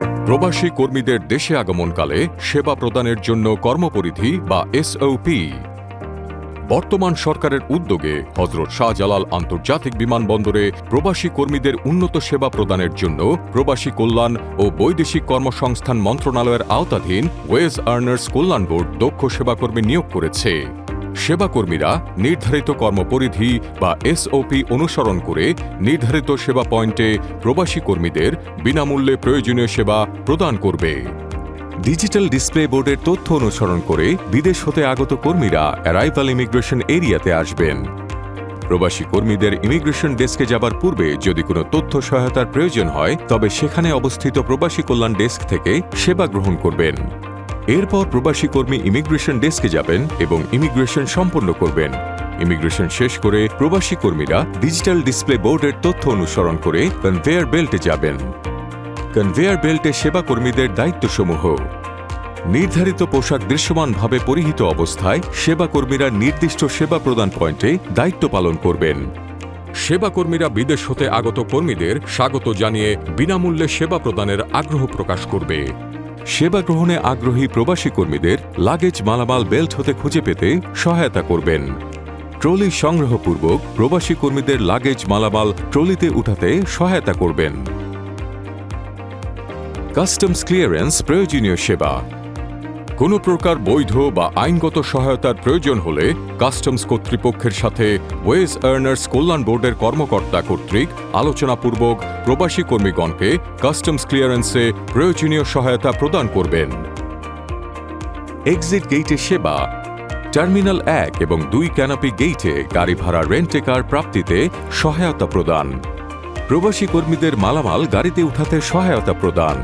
প্রবাসী কর্মীদের দেশে আগমনকালে সেবা প্রদানের জন্য কর্মপরিধি বা এসওপি বর্তমান সরকারের উদ্যোগে হজরত শাহজালাল আন্তর্জাতিক বিমানবন্দরে প্রবাসী কর্মীদের উন্নত সেবা প্রদানের জন্য প্রবাসী কল্যাণ ও বৈদেশিক কর্মসংস্থান মন্ত্রণালয়ের আওতাধীন ওয়েজ আর্নার্স কল্যাণ বোর্ড দক্ষ সেবাকর্মী নিয়োগ করেছে। সেবাকর্মীরা নির্ধারিত কর্মপরিধি বা এসওপি অনুসরণ করে নির্ধারিত সেবা পয়েন্টে প্রবাসী কর্মীদের বিনামূল্যে প্রয়োজনীয় সেবা প্রদান করবে। ডিজিটাল ডিসপ্লে বোর্ডের তথ্য অনুসরণ করে বিদেশ হতে আগত কর্মীরা অ্যারাইভাল ইমিগ্রেশন এরিয়াতে আসবেন। প্রবাসী কর্মীদের ইমিগ্রেশন ডেস্কে যাবার পূর্বে যদি কোনো তথ্য সহায়তার প্রয়োজন হয়, তবে সেখানে অবস্থিত প্রবাসী কল্যাণ ডেস্ক থেকে সেবা গ্রহণ করবেন। এরপর প্রবাসী কর্মী ইমিগ্রেশন ডেস্কে যাবেন এবং ইমিগ্রেশন সম্পন্ন করবেন। ইমিগ্রেশন শেষ করে প্রবাসী কর্মীরা ডিজিটাল ডিসপ্লে বোর্ডের তথ্য অনুসরণ করে কনভেয়ার বেল্টে যাবেন। কনভেয়ার বেল্টে সেবা কর্মীদের দায়িত্বসমূহ। নির্ধারিত পোশাক দৃশ্যমানভাবে পরিহিত অবস্থায় সেবা কর্মীরা নির্দিষ্ট সেবা প্রদান পয়েন্টে দায়িত্ব পালন করবেন। সেবাকর্মীরা বিদেশ হতে আগত কর্মীদের স্বাগত জানিয়ে বিনামূল্যে সেবা প্রদানের আগ্রহ প্রকাশ করবে। সেবা গ্রহণে আগ্রহী প্রবাসী কর্মীদের লাগেজ মালামাল বেল্ট হতে খুঁজে পেতে সহায়তা করবেন। ট্রলি সংগ্রহপূর্বক প্রবাসী কর্মীদের লাগেজ মালামাল ট্রলিতে উঠাতে সহায়তা করবেন। কাস্টমস ক্লিয়ারেন্স প্রয়োজনীয় সেবা। কোনো প্রকার বৈধ বা আইনগত সহায়তার প্রয়োজন হলে কাস্টমস কর্তৃপক্ষের সাথে ওয়েজ আর্নার্স কল্যাণ বোর্ডের কর্মকর্তা কর্তৃক আলোচনাপূর্বক প্রবাসী কর্মীগণকে কাস্টমস ক্লিয়ারেন্সে প্রয়োজনীয় সহায়তা প্রদান করবেন। এক্সিট গেইটে সেবা, টার্মিনাল এক এবং দুই ক্যানাপি গেইটে গাড়ি ভাড়া রেন্টে কার প্রাপ্তিতে সহায়তা প্রদান। প্রবাসী কর্মীদের মালামাল গাড়িতে উঠাতে সহায়তা প্রদান।